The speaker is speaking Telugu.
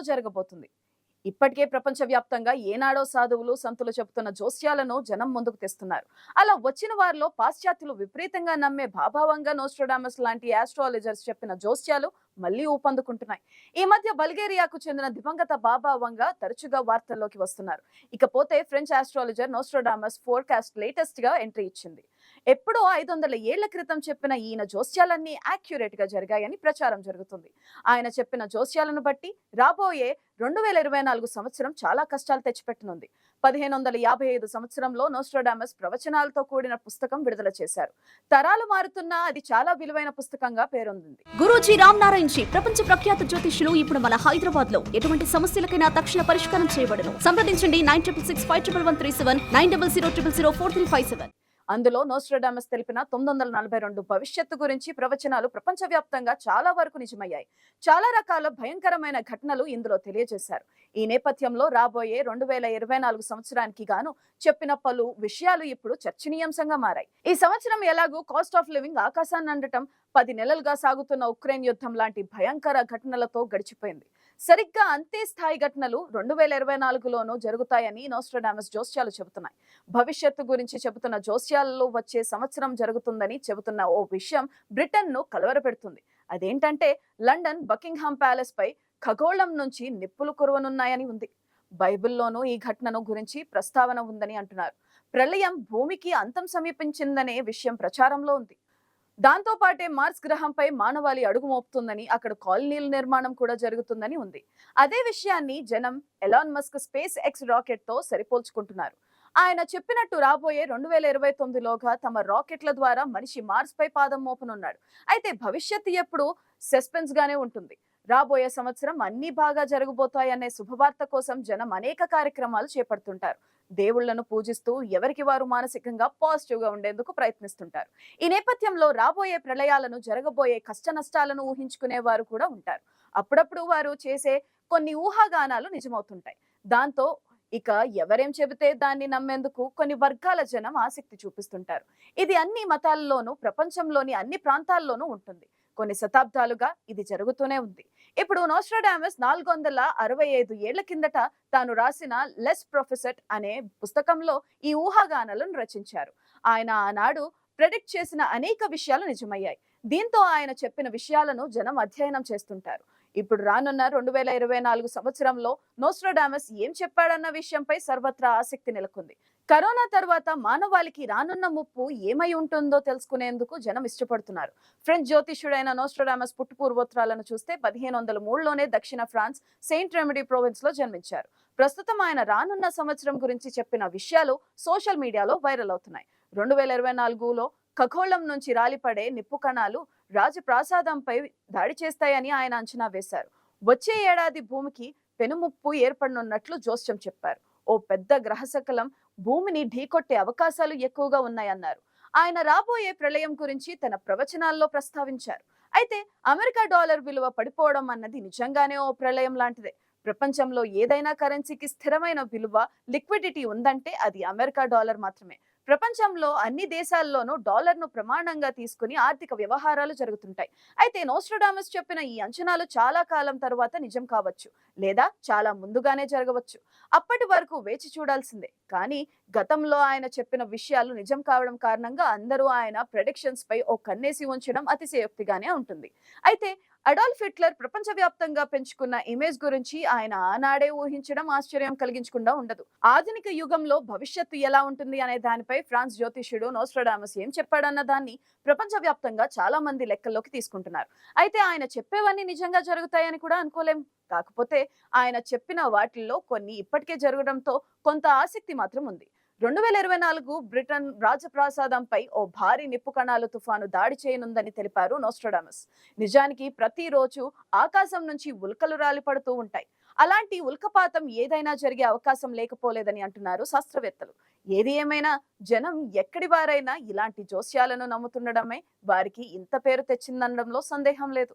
త్వరలో జరగబోతుంది. ఇప్పటికే ప్రపంచవ్యాప్తంగా ఏనాడో సాధువులు సంతులు చెబుతున్న జోస్యాలను జనం ముందుకు తెస్తున్నారు. అలా వచ్చిన వారిలో పాశ్చాత్యులు విపరీతంగా నమ్మే భాభావంగా నోస్ట్రోడామస్ లాంటి ఆస్ట్రాలజర్స్ చెప్పిన జోస్యాలు మళ్ళీ ఊపందుకుంటున్నాయి. ఈ మధ్య బల్గేరియాకు చెందిన దివంగత బాబా వంగ తరచుగా వార్తల్లోకి వస్తున్నారు. ఇకపోతే ఫ్రెంచ్ ఆస్ట్రాలజర్ నోస్ట్రోడామస్ ఫోర్కాస్ట్ లేటెస్ట్గా ఎంట్రీ ఇచ్చింది. ఎప్పుడో ఐదు వందల ఏళ్ళ క్రితం చెప్పిన ఈయన జోస్యాలన్నీ యాక్యురేట్గా జరిగాయని ప్రచారం జరుగుతుంది. ఆయన చెప్పిన జోస్యాలను బట్టి రాబోయే రెండు వేల ఇరవై నాలుగు సంవత్సరం చాలా కష్టాలు తెచ్చిపెట్టనుంది. పదిహేను వందల యాభై ఐదు సంవత్సరంలో నోస్ట్రోడామస్ ప్రవచనాలతో కూడిన పుస్తకం విడుదల చేశారు. తరాలు మారుతున్నా అది చాలా విలువైన పుస్తకంగా పేరొందింది. గురూజీ రామ్ నారాయణ్ జీ ప్రపంచ ప్రఖ్యాత జ్యోతిష్యులు ఇప్పుడు మన హైదరాబాద్లో ఎటువంటి సమస్యలకైనా తక్షణ పరిష్కారం చేయబడను. సంప్రదించండి nine triple six five triple one three seven nine double zero triple zero four three five seven. అందులో నోస్ట్రడామస్ తెలిపిన తొమ్మిది వందల నలభై రెండు భవిష్యత్తు గురించి ప్రవచనాలు ప్రపంచవ్యాప్తంగా చాలా వరకు నిజమయ్యాయి. చాలా రకాల భయంకరమైన ఘటనలు ఇందులో తెలియజేశారు. ఈ నేపథ్యంలో రాబోయే రెండు వేల ఇరవై నాలుగు సంవత్సరానికి గాను చెప్పిన పలు విషయాలు ఇప్పుడు చర్చనీయాంశంగా మారాయి. ఈ సంవత్సరం ఎలాగూ కాస్ట్ ఆఫ్ లివింగ్ ఆకాశాన్ని అందటం పది నెలలుగా సాగుతున్న ఉక్రెయిన్ యుద్ధం లాంటి భయంకర ఘటనలతో గడిచిపోయింది. సరిగ్గా అంతే స్థాయి ఘటనలు రెండు వేల ఇరవై నాలుగులోనూ జరుగుతాయని నోస్ట్రడామస్ జోస్యాలు చెబుతున్నాయి. భవిష్యత్తు గురించి చెబుతున్న జోస్యాలలో వచ్చే సంవత్సరం జరుగుతుందని చెబుతున్న ఓ విషయం బ్రిటన్ను కలవరపెడుతుంది. అదేంటంటే లండన్ బకింగ్హామ్ ప్యాలెస్ పై ఖగోళం నుంచి నిప్పులు కురవనున్నాయని ఉంది. బైబిల్లోనూ ఈ ఘటనను గురించి ప్రస్తావన ఉందని అంటున్నారు. ప్రళయం భూమికి అంతం సమీపించిందనే విషయం ప్రచారంలో ఉంది. దాంతో పాటే మార్స్ గ్రహంపై మానవాళి అడుగు మోపుతుందని అక్కడ కాలనీల నిర్మాణం కూడా జరుగుతుందని ఉంది. అదే విషయాన్ని జనం ఎలాన్ మస్క్ స్పేస్ ఎక్స్ రాకెట్తో సరిపోల్చుకుంటున్నారు. ఆయన చెప్పినట్టు రాబోయే రెండు వేల ఇరవై తొమ్మిదిలోగా తమ రాకెట్ల ద్వారా మనిషి మార్స్ పై పాదం మోపనున్నాడు. అయితే భవిష్యత్తు ఎప్పుడు సస్పెన్స్ గానే ఉంటుంది. రాబోయే సంవత్సరం అన్ని బాగా జరగబోతాయనే శుభవార్త కోసం జనం అనేక కార్యక్రమాలు చేపడుతుంటారు. దేవుళ్ళను పూజిస్తూ ఎవరికి వారు మానసికంగా పాజిటివ్గా ఉండేందుకు ప్రయత్నిస్తుంటారు. ఈ నేపథ్యంలో రాబోయే ప్రళయాలను జరగబోయే కష్ట నష్టాలను ఊహించుకునే వారు కూడా ఉంటారు. అప్పుడప్పుడు వారు చేసే కొన్ని ఊహాగానాలు నిజమవుతుంటాయి. దాంతో ఇక ఎవరేం చెబితే దాన్ని నమ్మేందుకు కొన్ని వర్గాల జనం ఆసక్తి చూపిస్తుంటారు. ఇది అన్ని మతాల్లోనూ ప్రపంచంలోని అన్ని ప్రాంతాల్లోనూ ఉంటుంది. కొన్ని శతాబ్దాలుగా ఇది జరుగుతూనే ఉంది. ఇప్పుడు నోస్ట్రాడామస్ నాలుగు వందల అరవై ఐదు ఏళ్ళ కిందట తాను రాసిన లెస్ ప్రొఫెసెట్ అనే పుస్తకంలో ఈ ఊహాగానాలను రచించారు. ఆయన ఆనాడు ప్రెడిక్ట్ చేసిన అనేక విషయాలు నిజమయ్యాయి. దీంతో ఆయన చెప్పిన విషయాలను జనం అధ్యయనం చేస్తుంటారు. ఇప్పుడు రానున్న రెండు వేల ఇరవై నాలుగు సంవత్సరంలో నోస్ట్రోడామస్ ఏం చెప్పాడన్న విషయంపై సర్వత్రా ఆసక్తి నెలకొంది. కరోనా తర్వాత మానవాళికి రానున్న ముప్పు ఏమై ఉంటుందో తెలుసుకునేందుకు జనం ఇష్టపడుతున్నారు. ఫ్రెంచ్ జ్యోతిష్యుడైన నోస్ట్రోడామస్ పుట్టు పూర్వోత్తరాలను చూస్తే పదిహేను వందల మూడులోనే దక్షిణ ఫ్రాన్స్ సెయింట్ రెమెడీ ప్రోవిన్స్లో జన్మించారు. ప్రస్తుతం ఆయన రానున్న సంవత్సరం గురించి చెప్పిన విషయాలు సోషల్ మీడియాలో వైరల్ అవుతున్నాయి. రెండు వేల ఇరవై నాలుగులో ఖగోళం నుంచి రాలిపడే నిప్పు కణాలు రాజప్రాసాదంపై దాడి చేస్తాయని ఆయన అంచనా వేశారు. వచ్చే ఏడాది భూమికి పెనుముప్పు ఏర్పడనున్నట్లు జోస్యం చెప్పారు. ఓ పెద్ద గ్రహశకలం భూమిని ఢీకొట్టే అవకాశాలు ఎక్కువగా ఉన్నాయన్నారు. ఆయన రాబోయే ప్రళయం గురించి తన ప్రవచనాల్లో ప్రస్తావించారు. అయితే అమెరికా డాలర్ విలువ పడిపోవడం అన్నది నిజంగానే ఓ ప్రళయం లాంటిదే. ప్రపంచంలో ఏదైనా కరెన్సీకి స్థిరమైన విలువ లిక్విడిటీ ఉందంటే అది అమెరికా డాలర్ మాత్రమే. ప్రపంచంలో అన్ని దేశాల్లోనూ డాలర్ను ప్రమాణంగా తీసుకుని ఆర్థిక వ్యవహారాలు జరుగుతుంటాయి. అయితే నోస్ట్రడామస్ చెప్పిన ఈ అంచనాలు చాలా కాలం తర్వాత నిజం కావచ్చు లేదా చాలా ముందుగానే జరగవచ్చు. అప్పటి వరకు వేచి చూడాల్సిందే. కానీ గతంలో ఆయన చెప్పిన విషయాలు నిజం కావడం కారణంగా అందరూ ఆయన ప్రొడిక్షన్స్ పై ఓ కన్నేసి ఉంచడం అతిశయోక్తిగానే ఉంటుంది. అయితే అడాల్ఫ్ హిట్లర్ ప్రపంచవ్యాప్తంగా పెంచుకున్న ఇమేజ్ గురించి ఆయన ఆనాడే ఊహించడం ఆశ్చర్యం కలిగించకుండా ఉండదు. ఆధునిక యుగంలో భవిష్యత్తు ఎలా ఉంటుంది అనే దానిపై ఫ్రాన్స్ జ్యోతిష్యుడు నోస్ట్రడామస్ ఏం చెప్పాడన్న దాన్ని ప్రపంచవ్యాప్తంగా చాలా మంది లెక్కల్లోకి తీసుకుంటున్నారు. అయితే ఆయన చెప్పేవన్నీ నిజంగా జరుగుతాయని కూడా అనుకోలేం. కాకపోతే ఆయన చెప్పిన వాటిల్లో కొన్ని ఇప్పటికే జరగడంతో కొంత ఆసక్తి మాత్రం ఉంది. రెండు వేల ఇరవై నాలుగు బ్రిటన్ రాజప్రాసాదంపై ఓ భారీ నిప్పు కణాలు తుఫాను దాడి చేయనుందని తెలిపారు నోస్ట్రడామస్. నిజానికి ప్రతిరోజు ఆకాశం నుంచి ఉల్కలు రాలిపడుతూ ఉంటాయి. అలాంటి ఉల్కపాతం ఏదైనా జరిగే అవకాశం లేకపోలేదని అంటున్నారు శాస్త్రవేత్తలు. ఏది ఏమైనా జనం ఎక్కడి వారైనా ఇలాంటి జోస్యాలను నమ్ముతుండడమే వారికి ఇంత పేరు తెచ్చిందనడంలో సందేహం లేదు.